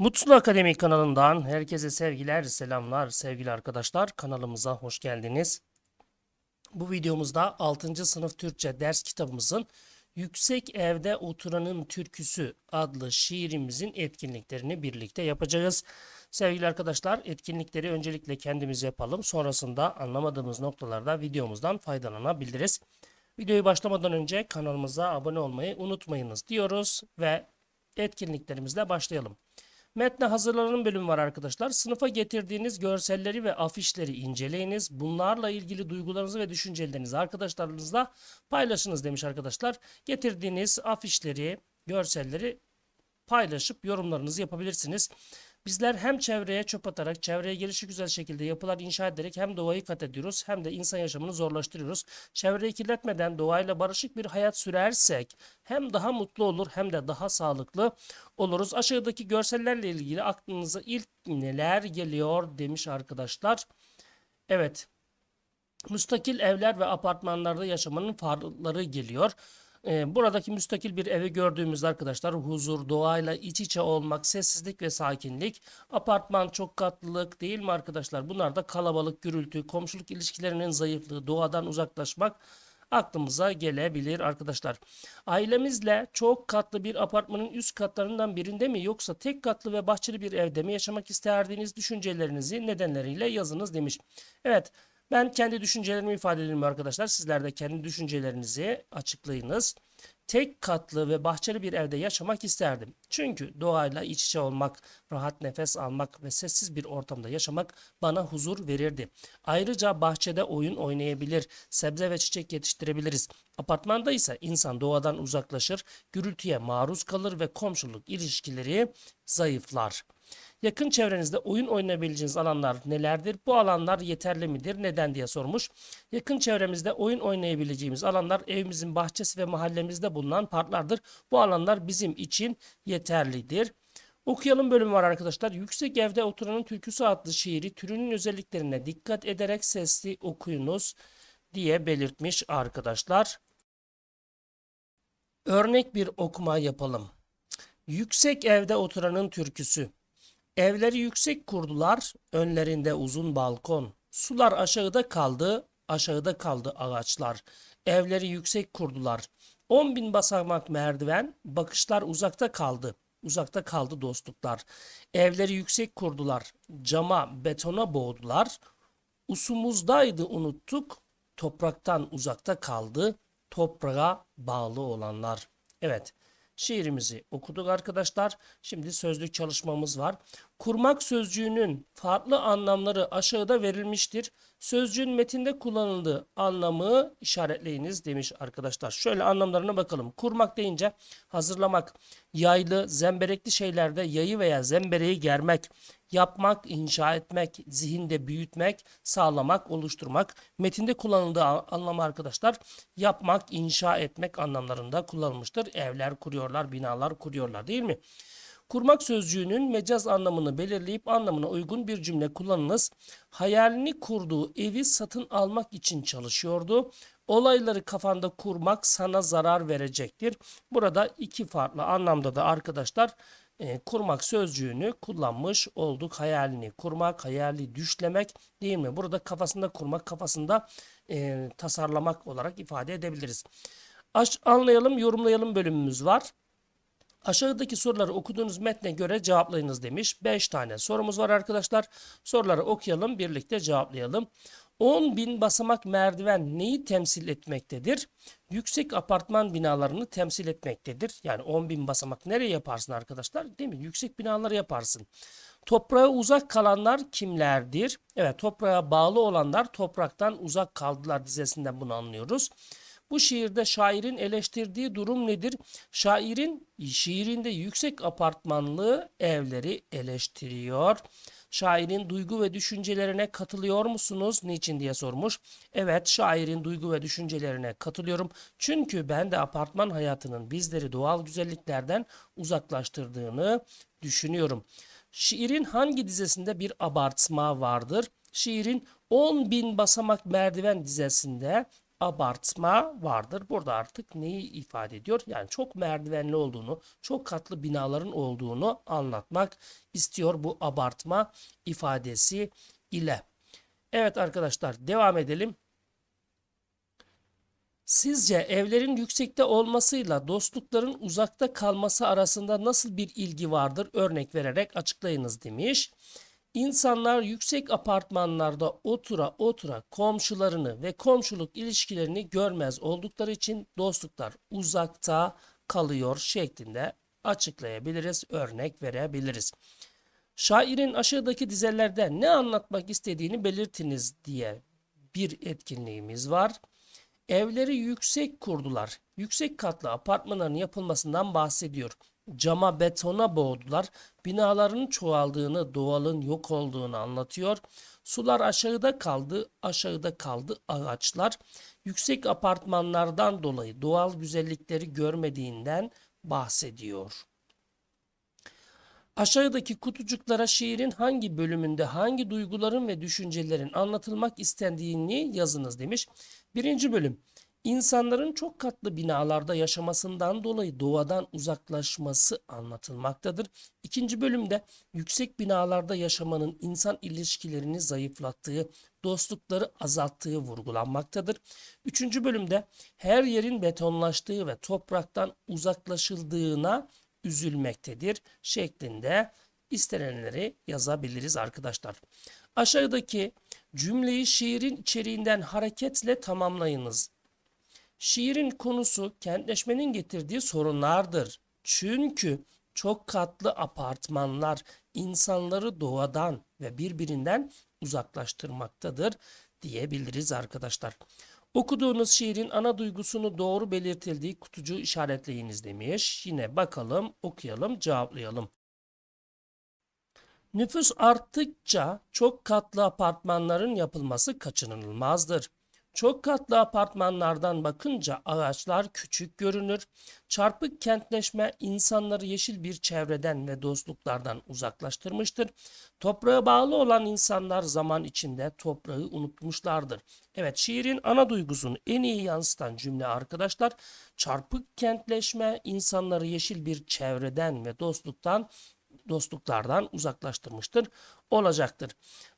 Mutlu Akademi kanalından herkese sevgiler, selamlar sevgili arkadaşlar. Kanalımıza hoş geldiniz. Bu videomuzda 6. sınıf Türkçe ders kitabımızın Yüksek Evde Oturanın Türküsü adlı şiirimizin etkinliklerini birlikte yapacağız. Sevgili arkadaşlar etkinlikleri öncelikle kendimiz yapalım. Sonrasında anlamadığımız noktalarda videomuzdan faydalanabiliriz. Videoyu başlamadan önce kanalımıza abone olmayı unutmayınız diyoruz ve etkinliklerimizle başlayalım. Metne hazırlanın bölümü var arkadaşlar. Sınıfa getirdiğiniz görselleri ve afişleri inceleyiniz. Bunlarla ilgili duygularınızı ve düşüncelerinizi arkadaşlarınızla paylaşınız demiş arkadaşlar. Getirdiğiniz afişleri, görselleri paylaşıp yorumlarınızı yapabilirsiniz. Bizler hem çevreye çöp atarak, çevreye gelişi güzel şekilde yapılar inşa ederek hem doğayı kat ediyoruz hem de insan yaşamını zorlaştırıyoruz. Çevreyi kirletmeden doğayla barışık bir hayat sürersek hem daha mutlu olur hem de daha sağlıklı oluruz. Aşağıdaki görsellerle ilgili aklınıza ilk neler geliyor demiş arkadaşlar. Evet. Müstakil evler ve apartmanlarda yaşamanın farkları geliyor. Ee, buradaki müstakil bir evi gördüğümüzde arkadaşlar huzur, doğayla iç içe olmak, sessizlik ve sakinlik. Apartman çok katlılık değil mi arkadaşlar? Bunlar da kalabalık, gürültü, komşuluk ilişkilerinin zayıflığı, doğadan uzaklaşmak aklımıza gelebilir arkadaşlar. Ailemizle çok katlı bir apartmanın üst katlarından birinde mi yoksa tek katlı ve bahçeli bir evde mi yaşamak isterdiniz düşüncelerinizi nedenleriyle yazınız demiş. Evet ben kendi düşüncelerimi ifade edeyim arkadaşlar. Sizler de kendi düşüncelerinizi açıklayınız. Tek katlı ve bahçeli bir evde yaşamak isterdim. Çünkü doğayla iç içe olmak, rahat nefes almak ve sessiz bir ortamda yaşamak bana huzur verirdi. Ayrıca bahçede oyun oynayabilir, sebze ve çiçek yetiştirebiliriz. Apartmanda ise insan doğadan uzaklaşır, gürültüye maruz kalır ve komşuluk ilişkileri zayıflar. Yakın çevrenizde oyun oynayabileceğiniz alanlar nelerdir? Bu alanlar yeterli midir? Neden diye sormuş. Yakın çevremizde oyun oynayabileceğimiz alanlar evimizin bahçesi ve mahallemizde bulunan parklardır. Bu alanlar bizim için yeterlidir. Okuyalım bölümü var arkadaşlar. Yüksek Evde Oturanın Türküsü adlı şiiri türünün özelliklerine dikkat ederek sesli okuyunuz diye belirtmiş arkadaşlar. Örnek bir okuma yapalım. Yüksek evde oturanın türküsü. Evleri yüksek kurdular, önlerinde uzun balkon. Sular aşağıda kaldı, aşağıda kaldı ağaçlar. Evleri yüksek kurdular. On bin basamak merdiven, bakışlar uzakta kaldı. Uzakta kaldı dostluklar. Evleri yüksek kurdular, cama, betona boğdular. Usumuzdaydı unuttuk, topraktan uzakta kaldı, toprağa bağlı olanlar. Evet, şiirimizi okuduk arkadaşlar. Şimdi sözlük çalışmamız var. Kurmak sözcüğünün farklı anlamları aşağıda verilmiştir. Sözcüğün metinde kullanıldığı anlamı işaretleyiniz demiş arkadaşlar. Şöyle anlamlarına bakalım. Kurmak deyince hazırlamak, yaylı, zemberekli şeylerde yayı veya zembereği germek, yapmak, inşa etmek, zihinde büyütmek, sağlamak, oluşturmak. Metinde kullanıldığı anlamı arkadaşlar yapmak, inşa etmek anlamlarında kullanılmıştır. Evler kuruyorlar, binalar kuruyorlar değil mi? Kurmak sözcüğünün mecaz anlamını belirleyip anlamına uygun bir cümle kullanınız. Hayalini kurduğu evi satın almak için çalışıyordu. Olayları kafanda kurmak sana zarar verecektir. Burada iki farklı anlamda da arkadaşlar e, kurmak sözcüğünü kullanmış olduk. Hayalini kurmak, hayali düşlemek değil mi? Burada kafasında kurmak, kafasında e, tasarlamak olarak ifade edebiliriz. Aş, anlayalım, yorumlayalım bölümümüz var. Aşağıdaki soruları okuduğunuz metne göre cevaplayınız demiş. 5 tane sorumuz var arkadaşlar. Soruları okuyalım, birlikte cevaplayalım. 10 bin basamak merdiven neyi temsil etmektedir? Yüksek apartman binalarını temsil etmektedir. Yani 10 bin basamak nereye yaparsın arkadaşlar? Değil mi? Yüksek binaları yaparsın. Toprağa uzak kalanlar kimlerdir? Evet toprağa bağlı olanlar topraktan uzak kaldılar dizesinden bunu anlıyoruz. Bu şiirde şairin eleştirdiği durum nedir? Şairin şiirinde yüksek apartmanlı evleri eleştiriyor. Şairin duygu ve düşüncelerine katılıyor musunuz? Niçin diye sormuş. Evet, şairin duygu ve düşüncelerine katılıyorum. Çünkü ben de apartman hayatının bizleri doğal güzelliklerden uzaklaştırdığını düşünüyorum. Şiirin hangi dizesinde bir abartma vardır? Şiirin 10 bin basamak merdiven dizesinde abartma vardır. Burada artık neyi ifade ediyor? Yani çok merdivenli olduğunu, çok katlı binaların olduğunu anlatmak istiyor bu abartma ifadesi ile. Evet arkadaşlar devam edelim. Sizce evlerin yüksekte olmasıyla dostlukların uzakta kalması arasında nasıl bir ilgi vardır? Örnek vererek açıklayınız demiş. İnsanlar yüksek apartmanlarda otura otura komşularını ve komşuluk ilişkilerini görmez oldukları için dostluklar uzakta kalıyor şeklinde açıklayabiliriz, örnek verebiliriz. Şairin aşağıdaki dizelerden ne anlatmak istediğini belirtiniz diye bir etkinliğimiz var. Evleri yüksek kurdular. Yüksek katlı apartmanların yapılmasından bahsediyor. Cama betona boğdular. Binaların çoğaldığını, doğalın yok olduğunu anlatıyor. Sular aşağıda kaldı, aşağıda kaldı ağaçlar. Yüksek apartmanlardan dolayı doğal güzellikleri görmediğinden bahsediyor. Aşağıdaki kutucuklara şiirin hangi bölümünde hangi duyguların ve düşüncelerin anlatılmak istendiğini yazınız demiş. Birinci bölüm. İnsanların çok katlı binalarda yaşamasından dolayı doğadan uzaklaşması anlatılmaktadır. İkinci bölümde yüksek binalarda yaşamanın insan ilişkilerini zayıflattığı, dostlukları azalttığı vurgulanmaktadır. Üçüncü bölümde her yerin betonlaştığı ve topraktan uzaklaşıldığına üzülmektedir şeklinde istenenleri yazabiliriz arkadaşlar. Aşağıdaki cümleyi şiirin içeriğinden hareketle tamamlayınız. Şiirin konusu kentleşmenin getirdiği sorunlardır. Çünkü çok katlı apartmanlar insanları doğadan ve birbirinden uzaklaştırmaktadır diyebiliriz arkadaşlar. Okuduğunuz şiirin ana duygusunu doğru belirtildiği kutucuğu işaretleyiniz demiş. Yine bakalım, okuyalım, cevaplayalım. Nüfus arttıkça çok katlı apartmanların yapılması kaçınılmazdır. Çok katlı apartmanlardan bakınca ağaçlar küçük görünür. Çarpık kentleşme insanları yeşil bir çevreden ve dostluklardan uzaklaştırmıştır. Toprağa bağlı olan insanlar zaman içinde toprağı unutmuşlardır. Evet şiirin ana duygusunu en iyi yansıtan cümle arkadaşlar. Çarpık kentleşme insanları yeşil bir çevreden ve dostluktan dostluklardan uzaklaştırmıştır olacaktır.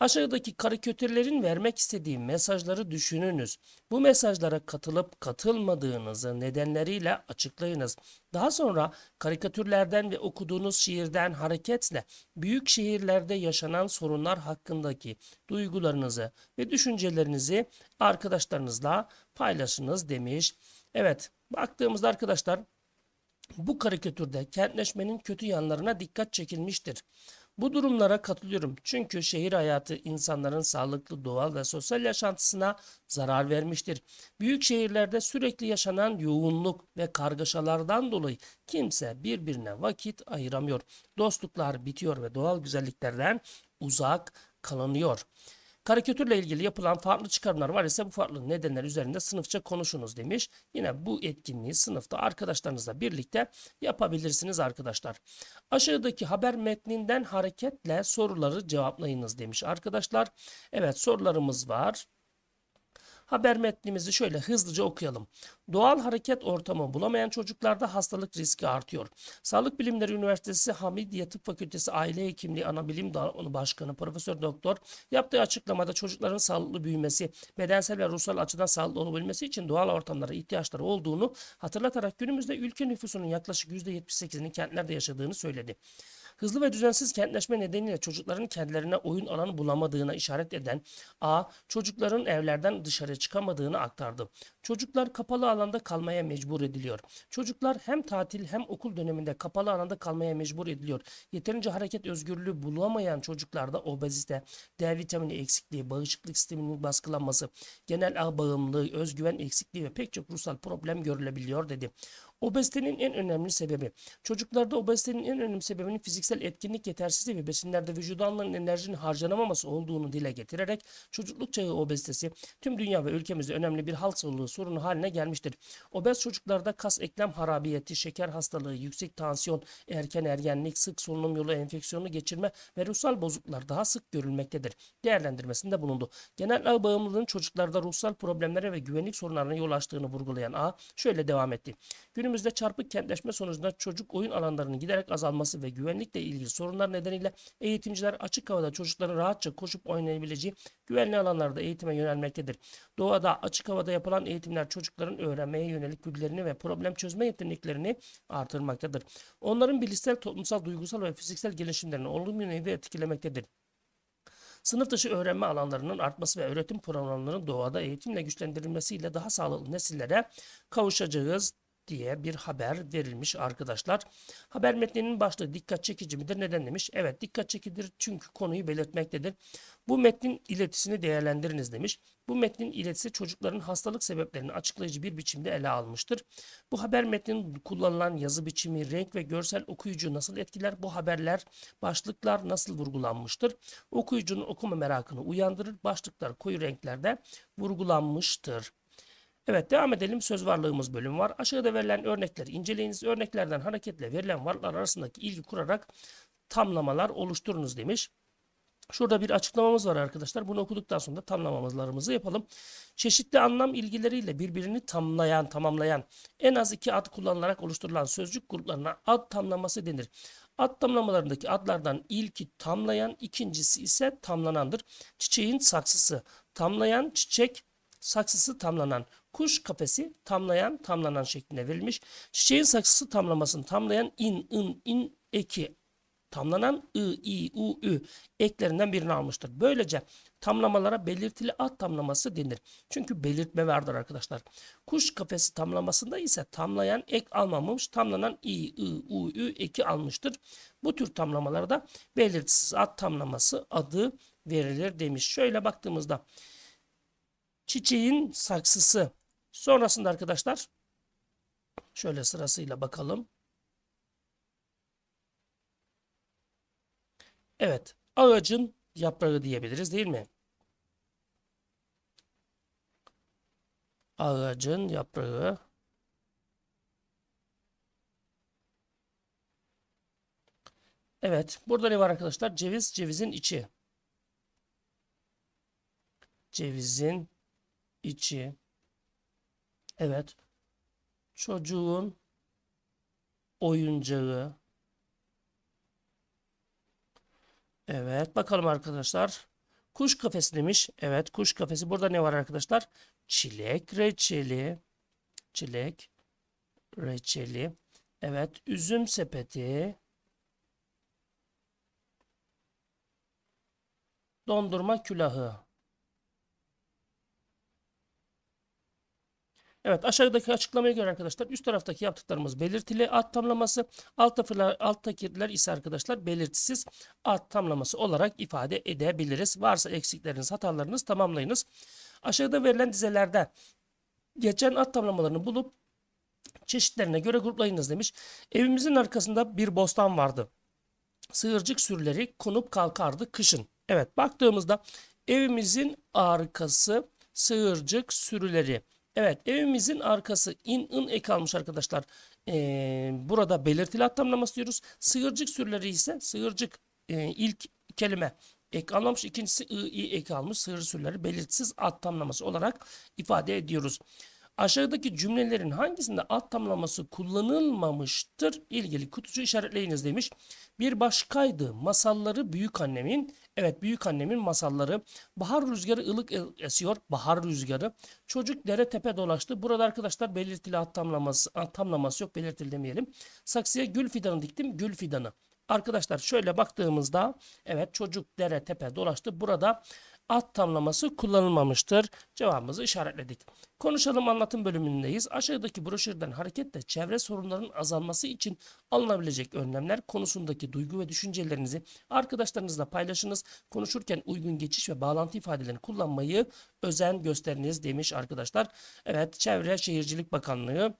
Aşağıdaki karikatürlerin vermek istediği mesajları düşününüz. Bu mesajlara katılıp katılmadığınızı nedenleriyle açıklayınız. Daha sonra karikatürlerden ve okuduğunuz şiirden hareketle büyük şehirlerde yaşanan sorunlar hakkındaki duygularınızı ve düşüncelerinizi arkadaşlarınızla paylaşınız demiş. Evet baktığımızda arkadaşlar bu karikatürde kentleşmenin kötü yanlarına dikkat çekilmiştir. Bu durumlara katılıyorum çünkü şehir hayatı insanların sağlıklı doğal ve sosyal yaşantısına zarar vermiştir. Büyük şehirlerde sürekli yaşanan yoğunluk ve kargaşalardan dolayı kimse birbirine vakit ayıramıyor. Dostluklar bitiyor ve doğal güzelliklerden uzak kalınıyor. Karikatürle ilgili yapılan farklı çıkarımlar var ise bu farklı nedenler üzerinde sınıfça konuşunuz demiş. Yine bu etkinliği sınıfta arkadaşlarınızla birlikte yapabilirsiniz arkadaşlar. Aşağıdaki haber metninden hareketle soruları cevaplayınız demiş arkadaşlar. Evet sorularımız var. Haber metnimizi şöyle hızlıca okuyalım. Doğal hareket ortamı bulamayan çocuklarda hastalık riski artıyor. Sağlık Bilimleri Üniversitesi Hamidiye Tıp Fakültesi Aile Hekimliği Anabilim Dalı Başkanı Profesör Doktor yaptığı açıklamada çocukların sağlıklı büyümesi, bedensel ve ruhsal açıdan sağlıklı olabilmesi için doğal ortamlara ihtiyaçları olduğunu hatırlatarak günümüzde ülke nüfusunun yaklaşık %78'inin kentlerde yaşadığını söyledi. Hızlı ve düzensiz kentleşme nedeniyle çocukların kendilerine oyun alanı bulamadığına işaret eden A. Çocukların evlerden dışarı çıkamadığını aktardı. Çocuklar kapalı alanda kalmaya mecbur ediliyor. Çocuklar hem tatil hem okul döneminde kapalı alanda kalmaya mecbur ediliyor. Yeterince hareket özgürlüğü bulamayan çocuklarda obezite, D vitamini eksikliği, bağışıklık sisteminin baskılanması, genel ağ bağımlılığı, özgüven eksikliği ve pek çok ruhsal problem görülebiliyor dedi. Obezitenin en önemli sebebi. Çocuklarda obezitenin en önemli sebebinin fiziksel etkinlik yetersizliği ve besinlerde vücuda alınan enerjinin harcanamaması olduğunu dile getirerek çocukluk çağı obezitesi tüm dünya ve ülkemizde önemli bir halk sağlığı sorunu haline gelmiştir. Obez çocuklarda kas eklem harabiyeti, şeker hastalığı, yüksek tansiyon, erken ergenlik, sık solunum yolu enfeksiyonu geçirme ve ruhsal bozukluklar daha sık görülmektedir. Değerlendirmesinde bulundu. Genel ağ bağımlılığın çocuklarda ruhsal problemlere ve güvenlik sorunlarına yol açtığını vurgulayan A şöyle devam etti. Günümüzde çarpık kentleşme sonucunda çocuk oyun alanlarının giderek azalması ve güvenlikle ilgili sorunlar nedeniyle eğitimciler açık havada çocukların rahatça koşup oynayabileceği güvenli alanlarda eğitime yönelmektedir. Doğada açık havada yapılan eğitimler çocukların öğrenmeye yönelik güdülerini ve problem çözme yeteneklerini artırmaktadır. Onların bilişsel, toplumsal, duygusal ve fiziksel gelişimlerini olumlu yönde etkilemektedir. Sınıf dışı öğrenme alanlarının artması ve öğretim programlarının doğada eğitimle güçlendirilmesiyle daha sağlıklı nesillere kavuşacağız diye bir haber verilmiş arkadaşlar. Haber metninin başlığı dikkat çekici midir? Neden demiş? Evet dikkat çekidir çünkü konuyu belirtmektedir. Bu metnin iletisini değerlendiriniz demiş. Bu metnin iletisi çocukların hastalık sebeplerini açıklayıcı bir biçimde ele almıştır. Bu haber metninin kullanılan yazı biçimi, renk ve görsel okuyucu nasıl etkiler? Bu haberler, başlıklar nasıl vurgulanmıştır? Okuyucunun okuma merakını uyandırır. Başlıklar koyu renklerde vurgulanmıştır. Evet devam edelim. Söz varlığımız bölümü var. Aşağıda verilen örnekleri inceleyiniz. Örneklerden hareketle verilen varlıklar arasındaki ilgi kurarak tamlamalar oluşturunuz demiş. Şurada bir açıklamamız var arkadaşlar. Bunu okuduktan sonra tamlamamızlarımızı yapalım. Çeşitli anlam ilgileriyle birbirini tamlayan, tamamlayan en az iki ad kullanılarak oluşturulan sözcük gruplarına ad tamlaması denir. Ad tamlamalarındaki adlardan ilki tamlayan, ikincisi ise tamlanandır. Çiçeğin saksısı, tamlayan çiçek, saksısı tamlanan, kuş kafesi tamlayan, tamlanan şeklinde verilmiş. Çiçeğin saksısı tamlamasını tamlayan in, ın, in eki tamlanan ı, i, u, ü eklerinden birini almıştır. Böylece tamlamalara belirtili ad tamlaması denir. Çünkü belirtme vardır arkadaşlar. Kuş kafesi tamlamasında ise tamlayan ek almamış, tamlanan i, ı, u, ü eki almıştır. Bu tür tamlamalarda belirtisiz ad tamlaması adı verilir demiş. Şöyle baktığımızda çiçeğin saksısı sonrasında arkadaşlar şöyle sırasıyla bakalım. Evet, ağacın yaprağı diyebiliriz değil mi? Ağacın yaprağı. Evet, burada ne var arkadaşlar? Ceviz, cevizin içi. Cevizin içi. Evet. Çocuğun oyuncağı. Evet bakalım arkadaşlar. Kuş kafesi demiş. Evet kuş kafesi. Burada ne var arkadaşlar? Çilek reçeli. Çilek reçeli. Evet üzüm sepeti. Dondurma külahı. Evet aşağıdaki açıklamaya göre arkadaşlar üst taraftaki yaptıklarımız belirtili ad tamlaması. Alttakiler, alttakiler ise arkadaşlar belirtisiz ad tamlaması olarak ifade edebiliriz. Varsa eksikleriniz hatalarınız tamamlayınız. Aşağıda verilen dizelerde geçen ad tamlamalarını bulup çeşitlerine göre gruplayınız demiş. Evimizin arkasında bir bostan vardı. Sığırcık sürüleri konup kalkardı kışın. Evet baktığımızda evimizin arkası sığırcık sürüleri. Evet evimizin arkası in ın ek almış arkadaşlar. Ee, burada belirtili ad tamlaması diyoruz. Sığırcık sürüleri ise sığırcık e, ilk kelime ek almamış. ikincisi ı i ek almış. Sığır sürüleri belirtisiz ad tamlaması olarak ifade ediyoruz. Aşağıdaki cümlelerin hangisinde ad tamlaması kullanılmamıştır? İlgili kutucu işaretleyiniz demiş. Bir başkaydı masalları büyük annemin. Evet büyük annemin masalları. Bahar rüzgarı ılık esiyor. Bahar rüzgarı. Çocuk dere tepe dolaştı. Burada arkadaşlar belirtili ad tamlaması, ad tamlaması yok belirtili demeyelim. Saksıya gül fidanı diktim. Gül fidanı. Arkadaşlar şöyle baktığımızda evet çocuk dere tepe dolaştı. Burada ad tamlaması kullanılmamıştır. Cevabımızı işaretledik. Konuşalım anlatım bölümündeyiz. Aşağıdaki broşürden hareketle çevre sorunlarının azalması için alınabilecek önlemler konusundaki duygu ve düşüncelerinizi arkadaşlarınızla paylaşınız. Konuşurken uygun geçiş ve bağlantı ifadelerini kullanmayı özen gösteriniz demiş arkadaşlar. Evet Çevre Şehircilik Bakanlığı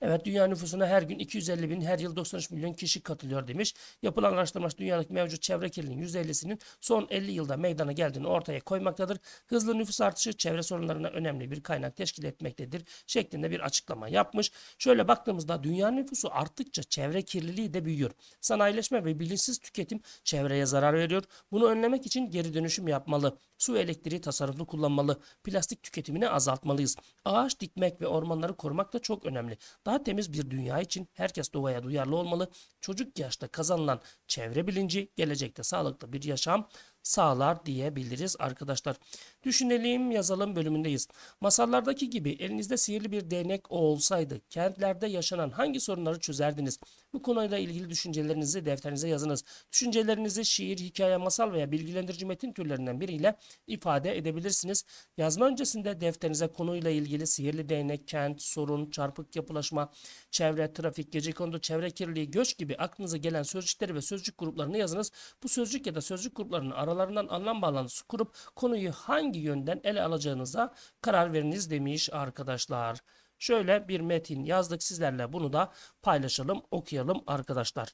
Evet dünya nüfusuna her gün 250 bin, her yıl 93 milyon kişi katılıyor demiş. Yapılan araştırmalar dünyadaki mevcut çevre kirliliğinin %50'sinin son 50 yılda meydana geldiğini ortaya koymaktadır. Hızlı nüfus artışı çevre sorunlarına önemli bir kaynak teşkil etmektedir şeklinde bir açıklama yapmış. Şöyle baktığımızda dünya nüfusu arttıkça çevre kirliliği de büyüyor. Sanayileşme ve bilinçsiz tüketim çevreye zarar veriyor. Bunu önlemek için geri dönüşüm yapmalı. Su ve elektriği tasarruflu kullanmalı. Plastik tüketimini azaltmalıyız. Ağaç dikmek ve ormanları korumak da çok önemli. Daha temiz bir dünya için herkes doğaya duyarlı olmalı. Çocuk yaşta kazanılan çevre bilinci gelecekte sağlıklı bir yaşam sağlar diyebiliriz arkadaşlar. Düşünelim yazalım bölümündeyiz. Masallardaki gibi elinizde sihirli bir değnek olsaydı kentlerde yaşanan hangi sorunları çözerdiniz? Bu konuyla ilgili düşüncelerinizi defterinize yazınız. Düşüncelerinizi şiir, hikaye, masal veya bilgilendirici metin türlerinden biriyle ifade edebilirsiniz. Yazma öncesinde defterinize konuyla ilgili sihirli değnek, kent, sorun, çarpık yapılaşma, çevre, trafik, gecekondu, çevre kirliliği, göç gibi aklınıza gelen sözcükleri ve sözcük gruplarını yazınız. Bu sözcük ya da sözcük gruplarının aralarından anlam bağlantısı kurup konuyu hangi yönden ele alacağınıza karar veriniz demiş arkadaşlar. Şöyle bir metin yazdık sizlerle bunu da paylaşalım, okuyalım arkadaşlar.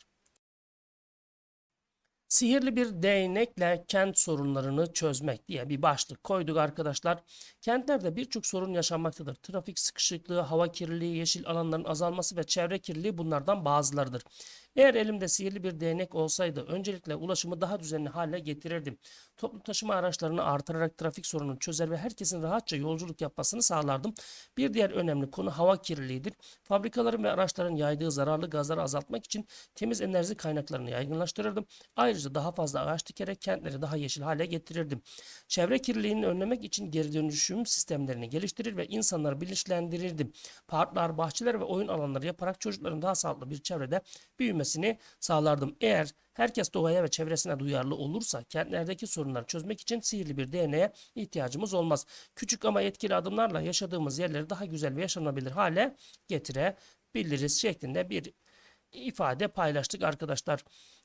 Sihirli bir değnekle kent sorunlarını çözmek diye bir başlık koyduk arkadaşlar. Kentlerde birçok sorun yaşanmaktadır. Trafik sıkışıklığı, hava kirliliği, yeşil alanların azalması ve çevre kirliliği bunlardan bazılarıdır. Eğer elimde sihirli bir değnek olsaydı öncelikle ulaşımı daha düzenli hale getirirdim. Toplu taşıma araçlarını artırarak trafik sorununu çözer ve herkesin rahatça yolculuk yapmasını sağlardım. Bir diğer önemli konu hava kirliliğidir. Fabrikaların ve araçların yaydığı zararlı gazları azaltmak için temiz enerji kaynaklarını yaygınlaştırırdım. Ayrıca daha fazla ağaç dikerek kentleri daha yeşil hale getirirdim. Çevre kirliliğini önlemek için geri dönüşüm sistemlerini geliştirir ve insanları bilinçlendirirdim. Parklar, bahçeler ve oyun alanları yaparak çocukların daha sağlıklı bir çevrede büyümesini sağlardım. Eğer herkes doğaya ve çevresine duyarlı olursa kentlerdeki sorunları çözmek için sihirli bir DNA'ya ihtiyacımız olmaz. Küçük ama etkili adımlarla yaşadığımız yerleri daha güzel ve yaşanabilir hale getirebiliriz şeklinde bir ifade paylaştık arkadaşlar.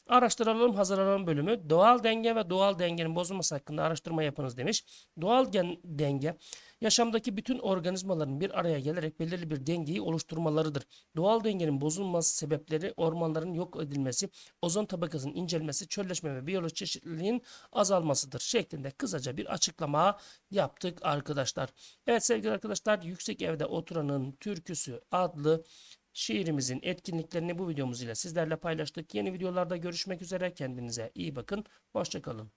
Araştıralım hazırlanalım bölümü. Doğal denge ve doğal dengenin bozulması hakkında araştırma yapınız demiş. Doğal gen- denge yaşamdaki bütün organizmaların bir araya gelerek belirli bir dengeyi oluşturmalarıdır. Doğal dengenin bozulması sebepleri ormanların yok edilmesi, ozon tabakasının incelmesi, çölleşme ve biyolojik çeşitliliğin azalmasıdır şeklinde kısaca bir açıklama yaptık arkadaşlar. Evet sevgili arkadaşlar Yüksek Evde Oturanın Türküsü adlı şiirimizin etkinliklerini bu videomuz ile sizlerle paylaştık. Yeni videolarda görüşmek üzere. Kendinize iyi bakın. Hoşçakalın.